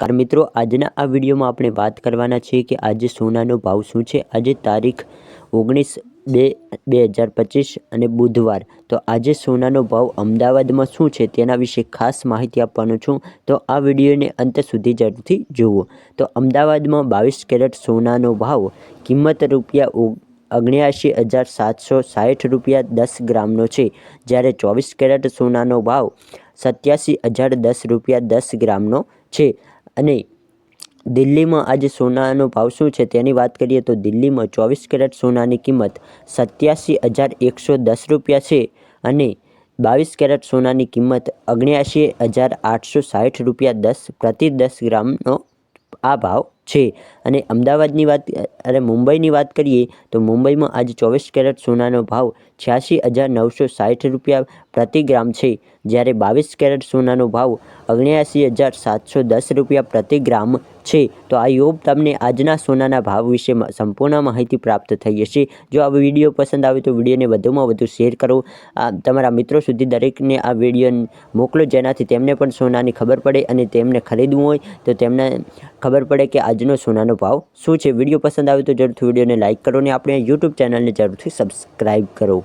Car મિત્રો, આજના આ વિડીયોમાં આપણે વાત કરવાના છીએ કે આજે સોનાનો ભાવ શું છે? આજે તારીખ ઓગણીસ બે બે હજાર પચીસ અને બુધવાર. તો આજે સોનાનો ભાવ અમદાવાદમાં શું છે તેના વિશે ખાસ માહિતી આપવાનો છું. તો આ વિડીયોને અંત સુધી જરૂરથી જુઓ. તો અમદાવાદમાં બાવીસ કેરેટ સોનાનો ભાવ કિંમત રૂપિયા અગણ્યાસી હજાર સાતસો સાઠ રૂપિયા દસ ગ્રામનો છે. જ્યારે ચોવીસ કેરેટ સોનાનો ભાવ સત્યાસી હજાર દસ રૂપિયા દસ ગ્રામનો છે. અને દિલ્હીમાં આજે સોનાનો ભાવ શું છે તેની વાત કરીએ તો દિલ્હીમાં ચોવીસ કેરેટ સોનાની કિંમત સત્યાસી હજાર એકસો દસ રૂપિયા છે અને બાવીસ કેરેટ સોનાની કિંમત અગ્યાસી હજાર આઠસો સાઠ રૂપિયા દસ પ્રતિ દસ ગ્રામનો આ ભાવ છે. અને અમદાવાદની વાત, અરે મુંબઈની વાત કરીએ તો મુંબઈમાં આજે ચોવીસ કેરેટ સોનાનો ભાવ છ્યાસી હજાર નવસો સાઠ રૂપિયા પ્રતિ ગ્રામ છે. જ્યારે બાવીસ કેરેટ સોનાનો ભાવ ઓગણ્યાસી હજાર સાતસો દસ રૂપિયા પ્રતિ ગ્રામ છે, તો આ યોગ તમને આજના સોનાના ભાવ વિશે સંપૂર્ણ માહિતી પ્રાપ્ત થઈ હશે. જો આ વીડિયો પસંદ આવે તો વિડીયોને વધુમાં વધુ શેર કરો. તમારા મિત્રો સુધી દરેકને આ વીડિયો મોકલો, જેનાથી તેમને પણ સોનાની ખબર પડે અને તેમને ખરીદવું હોય, તો તેમને ખબર પડે કે આજનો સોનાનો ભાવ શું છે. વીડિયો પસંદ આવે તો જરૂરથી વિડીયોને લાઇક કરો અને આપણે યુટ્યુબ ચેનલને જરૂરથી સબસ્ક્રાઈબ કરો.